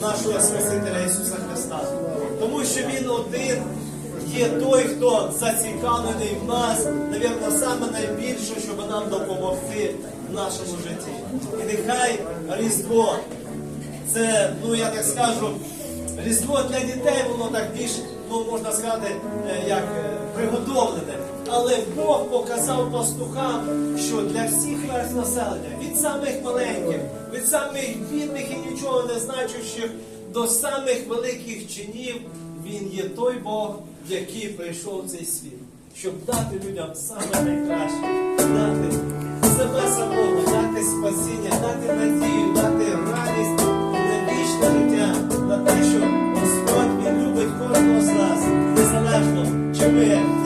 нашого Спасителя Ісуса Христа. Тому що Він один є той, хто зацікавлений в нас, навірно, саме найбільше, щоб нам допомогти в нашому житті. І нехай Різдво, це, ну я так скажу, Різдво для дітей, воно так більш, ну можна сказати, е, як е, приготовлене. Але Бог показав пастухам, що для всіх верст населення, від самих маленьких, від самих бідних і нічого не значущих до самих великих чинів, він є той Бог, який прийшов в цей світ, щоб дати людям саме найкраще, дати себе самого, дати спасіння, дати надію, дати радість на вічне життя, на те, що Господь Він любить кожного з нас, незалежно, чи ми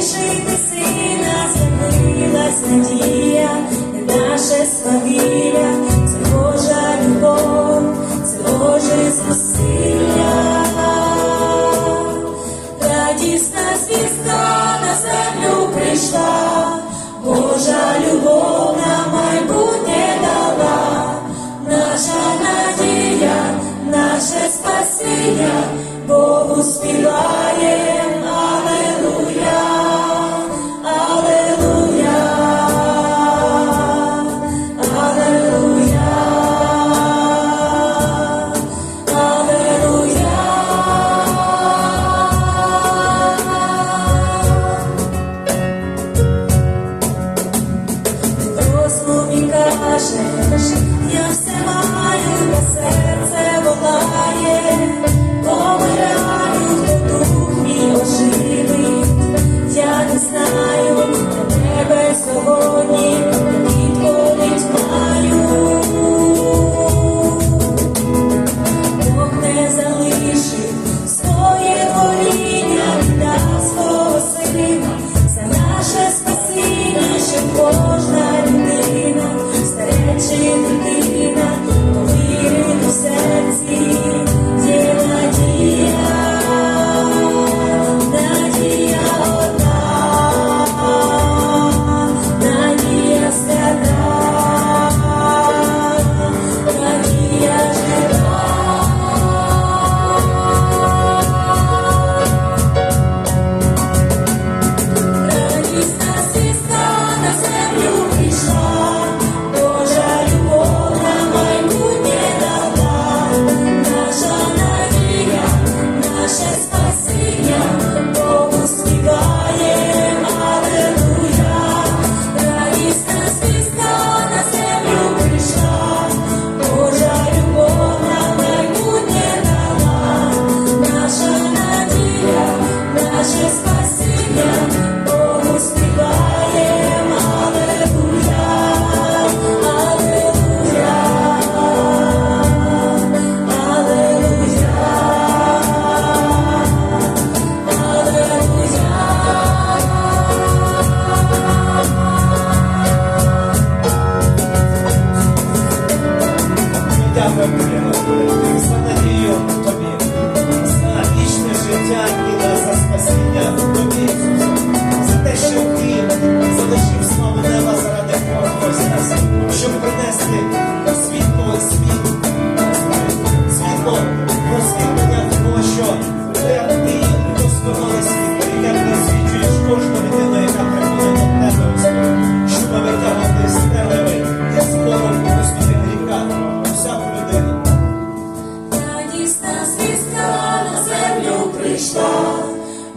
залишити сина, з'явилась надія, наше свавілля, це Божа любов, це Боже зусилля. Радісна звістка на землю прийшла, Божа любов на майбутнє дала, наша надія, наше спасіння, Богу співаєм,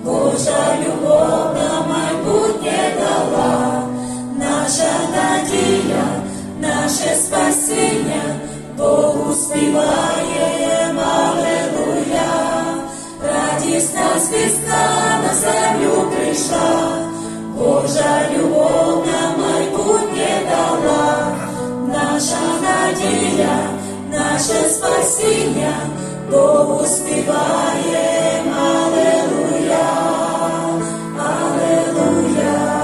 Божа любов нам майбутнє дала, наша надія, наше спасіння Богу співає. Радісна звістка на землю прийшла, Божа любов нам майбутнє дала, наша надія, наше спасіння, Богу співаєм, Алелуя, Алелуя.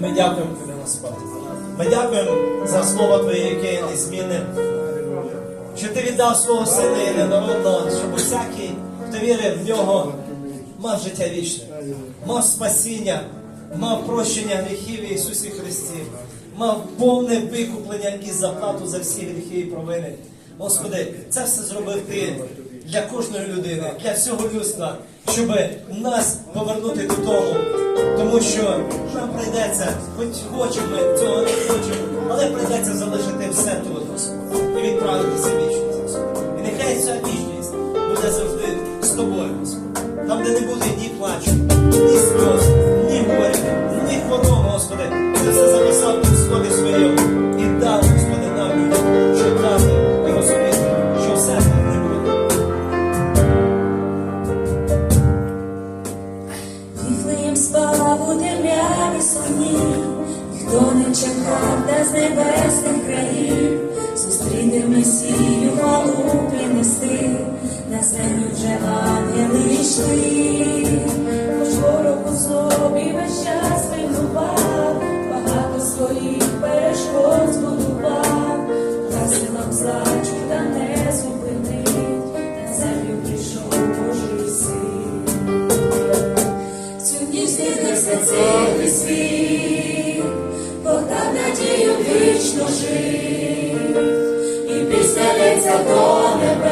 Ми дякуємо тобі, Господь. Ми дякуємо за слово Твоє, яке незмінне. Віддав свого сина єдинородного, щоб усякий, хто вірив в нього, мав життя вічне, мав спасіння, мав прощення гріхів в Ісусі Христі, мав повне викуплення і заплату за всі гріхи і провини. Господи, це все зробив Ти для кожної людини, для всього людства, щоб нас повернути додому. Тому що нам прийдеться, хоч хочемо цього не хочемо, але прийдеться залишити все тут, і відправитися вічність завжди з тобою, Господи. Там, де не буде ні плачу, ні сльоз, ні горя, ні хвороби, Господи. Ти все записав у слові своєму і дав, Господи, нам читати і розуміти, що все не буде. Віфлеєм спав у темряві сумні, ніхто не чекав, та з небесних країв зустріти Месію хвалу принести, землю вже ангели йшли, хоч ворог у собі весь час пригнував, багато своїх перешкод збудував, та силам зла чуда не зупинить, на землю прийшов Божий син. Ніч здійснився цілий світ, подав надію вічно жив, і пісня лється до небес,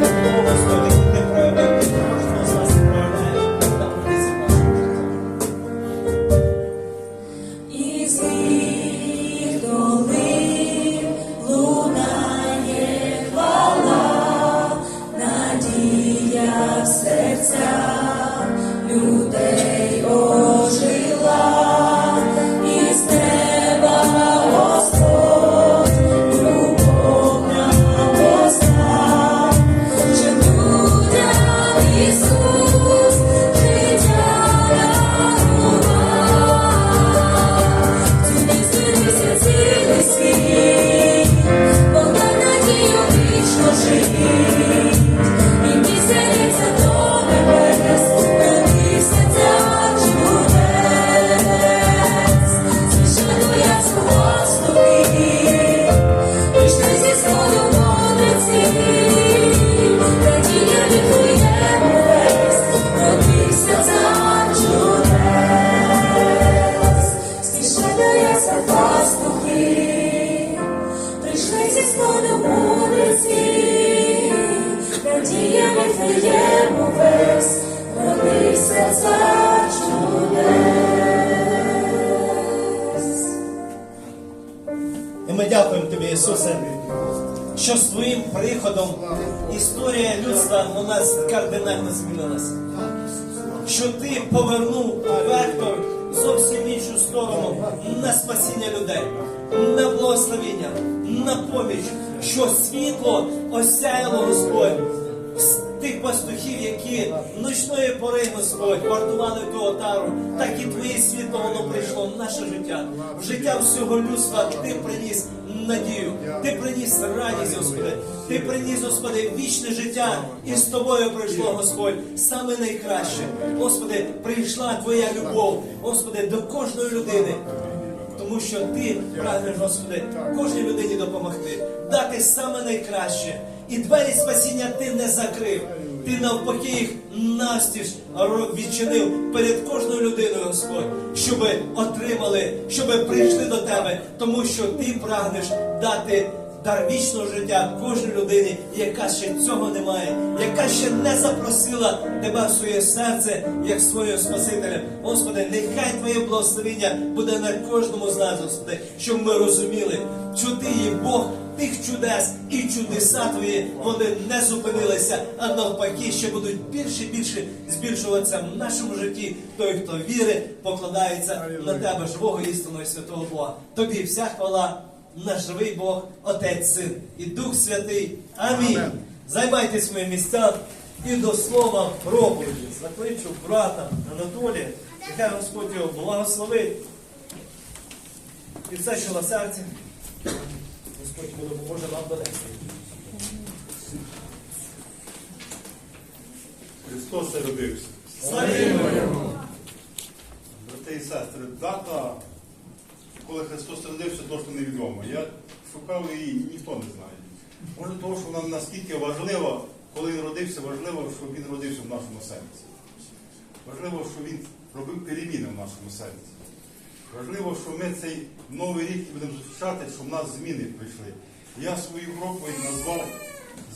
you. І ми дякуємо тобі, Ісусе, що з твоїм приходом історія людства у нас кардинально змінилася. Що ти повернув вектор зовсім іншу сторону на спасіння людей, на благословіння, на поміч що світло осяяло Господь з тих пастухів, які ночної пори, Господь, вартували ту отару, так і твоє світло воно прийшло в наше життя, в життя всього людства. Ти приніс надію, ти приніс радість, Господи, ти приніс, Господи, вічне життя, і з тобою прийшло, Господь, саме найкраще. Господи, прийшла Твоя любов, Господи, до кожної людини. Тому що ти прагнеш, Господи, кожній людині допомогти, дати саме найкраще. І двері спасіння ти не закрив. Ти навпаки їх настіж відчинив перед кожною людиною, Господь, щоб отримали, щоб прийшли до тебе, тому що ти прагнеш дати дар вічного життя кожній людині, яка ще цього не має, яка ще не запросила тебе в своє серце, як свого Спасителя. Господи, нехай Твоє благословення буде на кожному з нас, Господи, щоб ми розуміли, що Ти є Бог тих чудес і чудеса Твої, вони не зупинилися, а навпаки, ще будуть більше і більше збільшуватися в нашому житті. Той, хто вірить, покладається на тебе, живого істинного і святого Бога. Тобі вся хвала наш живий Бог, Отець, Син і Дух Святий. Амінь. Займайте свої місця і до слова проповіді. Закличу брата Анатолія, нехай Господь його благословить. І все, що на серці, Господь йому допоможе нам донести. Христос народився. Славімо Його! Брати і сестри, дата, коли Христос народився, точно невідомо. Я шукав її, ніхто не знає. Може того, що вона наскільки важлива, коли він родився, важливо, що він родився в нашому серці. Важливо, що він робив переміни в нашому серці. Важливо, що ми цей новий рік будемо зустрічати, що в нас зміни прийшли. Я свою проповідь назвав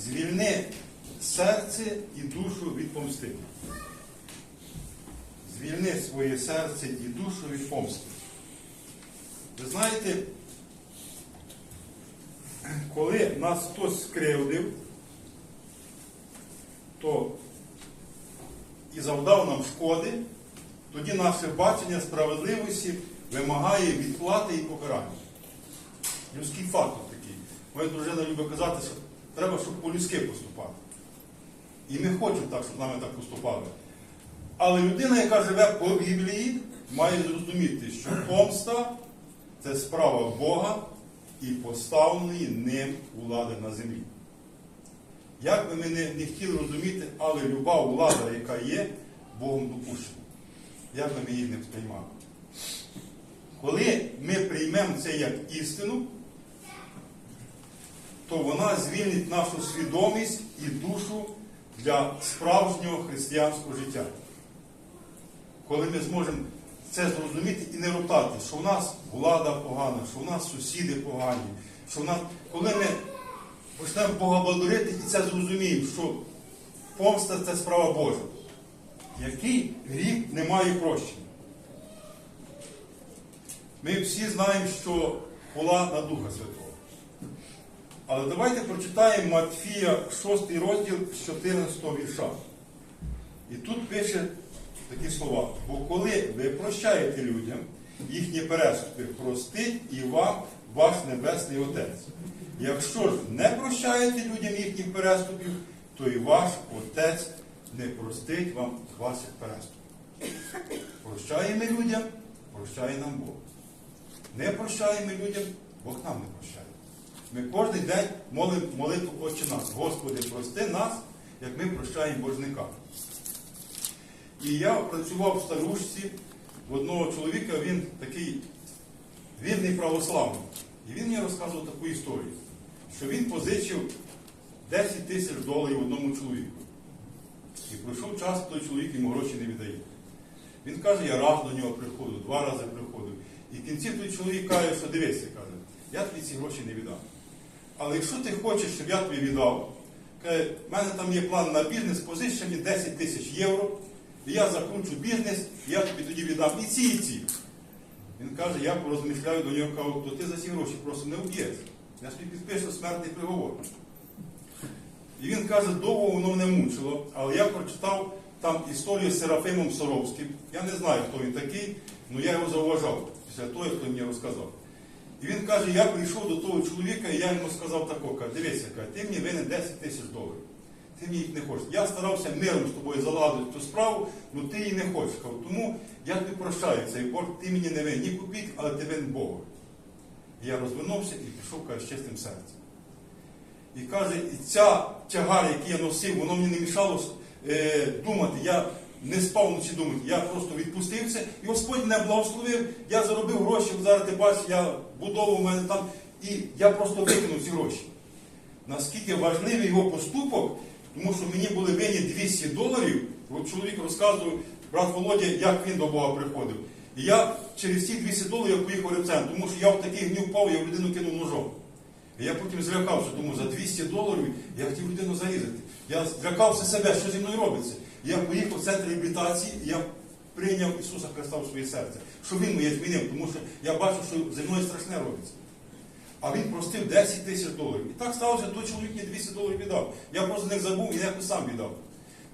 Звільни серце і душу від помсти. Звільни своє серце і душу від помсти. Ви знаєте, коли нас хтось скривдив, то і завдав нам шкоди, тоді наше бачення справедливості вимагає відплати і покарання. Людський фактор такий. Моя дружина любить казати, що треба, щоб по-людськи поступати. І ми хочемо так, щоб нами так поступали. Але людина, яка живе по Біблії, має зрозуміти, що помста це справа Бога і поставленої ним влади на землі. Як би ми не, не хотіли розуміти, але люба влада, яка є, Богом допущена. Як би ми її не сприймали. Коли ми приймемо це як істину, то вона звільнить нашу свідомість і душу для справжнього християнського життя. Коли ми зможемо це зрозуміти і не роптати, що в нас влада погана, що в нас сусіди погані, що в нас, коли ми почнемо Бога благодарити і це зрозуміємо, що помста це справа Божа. Який гріх не має прощення. Ми всі знаємо, що була на Духа Святого. Але давайте прочитаємо Матфія 6 розділ з 14 вірша. І тут пише такі слова. Бо коли ви прощаєте людям їхні переступи, простить і вам ваш Небесний Отець. Якщо ж не прощаєте людям їхніх переступів, то і ваш Отець не простить вам ваших переступів. Прощаємо людям, прощає нам Бог. Не прощаємо людям, Бог нам не прощає. Ми кожен день молимо молитву Отче нас. Господи, прости нас, як ми прощаємо боржникам. І я працював в старушці в одного чоловіка, він такий вірний православний. І він мені розказував таку історію, що він позичив 10 тисяч доларів одному чоловіку. І пройшов час, той чоловік йому гроші не віддає. Він каже, я раз до нього приходив, два рази приходив. І в кінці той чоловік каже, що дивися, каже, я тобі ці гроші не віддам. Але якщо ти хочеш, щоб я тобі віддав, каже, в мене там є план на бізнес, позич мені 10 тисяч євро, я закручу бізнес, я тобі тоді віддам і ці, і ці. Він каже, я порозмишляю до нього, кажу, то ти за ці гроші просто не вб'єш. Я собі підпишу смертний приговор. І він каже, довго воно мене мучило, але я прочитав там історію з Серафимом Соровським. Я не знаю, хто він такий, але я його зауважав після того, хто мені розказав. І він каже, я прийшов до того чоловіка, і я йому сказав тако, каже, дивися, ти мені винен 10 тисяч доларів. Ти мені їх не хочеш. Я старався миром з тобою заладити цю справу, але ти її не хочеш. Тому я тобі прощаю цей борг, ти мені не винен копійки, але ти винен Богу. І я розвинувся і пішов каже, з чистим серцем. І каже, і ця тягар, який я носив, воно мені не мішало е, думати. Я не спав вночі думати. Я просто відпустився, і Господь мене благословив. Я заробив гроші. Зараз ти бачиш, я будову в мене там, і я просто викинув ці гроші. Наскільки важливий його поступок, тому що мені були винні 200 доларів. Чоловік розказував, брат Володя, як він до Бога приходив. І я через ці 200 доларів поїхав в тому що я в такий гнів впав, я в людину кинув ножом. І я потім злякався, думаю, за 200 доларів я хотів людину зарізати. Я злякався себе, що зі мною робиться. Я поїхав в центр реабілітації, і я прийняв Ісуса Христа в своє серце, що Він моє змінив, тому що я бачив, що зі мною страшне робиться. А він простив 10 тисяч доларів. І так сталося, той чоловік мені 200 доларів віддав. Я просто них забув і якось сам віддав.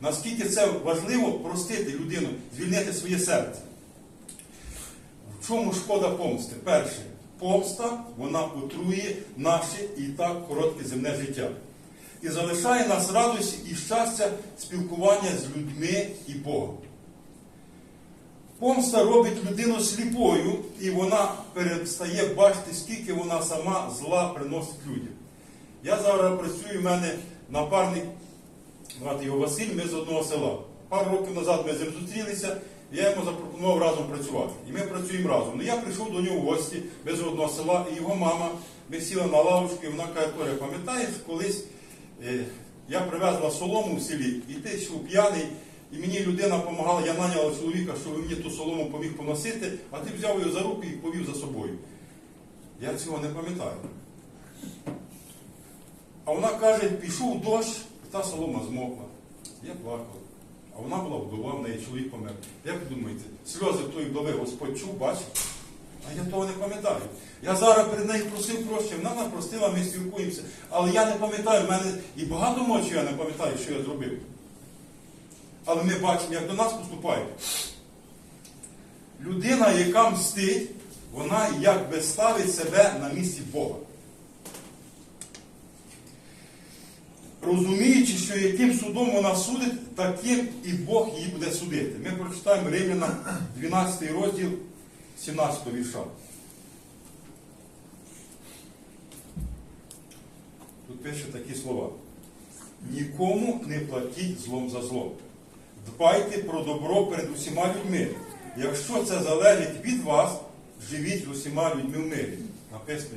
Наскільки це важливо простити людину, звільнити своє серце. В чому шкода помсти? Перше, помста вона отрує наше і так коротке земне життя. І залишає нас радості і щастя спілкування з людьми і Богом. Помста робить людину сліпою, і вона перестає бачити, скільки вона сама зла приносить людям. Я зараз працюю, в мене напарник, звати його Василь, ми з одного села. Пару років назад ми з ним зустрілися, я йому запропонував разом працювати. І ми працюємо разом. Ну я прийшов до нього в гості без одного села, і його мама, ми сіли на лавочку, і вона каже, Толя, пам'ятаєш, колись е, я привезла солому в селі, і ти йшов п'яний, і мені людина допомагала, я наняла чоловіка, що він мені ту солому поміг поносити, а ти взяв його за руки і повів за собою. Я цього не пам'ятаю. А вона каже, пішов дощ, та солома змокла. Я плакав. А вона була вдова, в неї чоловік помер. Як ви думаєте, сльози тої вдови Господь чув, бачив? А я того не пам'ятаю. Я зараз перед нею просив прощення, вона простила, ми спілкуємося. Але я не пам'ятаю, в мене і багато ночі я не пам'ятаю, що я зробив. Але ми бачимо, як до нас поступають. Людина, яка мстить, вона якби ставить себе на місці Бога. розуміючи, що яким судом вона судить, таким і Бог її буде судити. Ми прочитаємо Римлянам 12 розділ 17 вірша. Тут пише такі слова. Нікому не платіть злом за зло. Дбайте про добро перед усіма людьми. Якщо це залежить від вас, живіть з усіма людьми в мирі. Написано,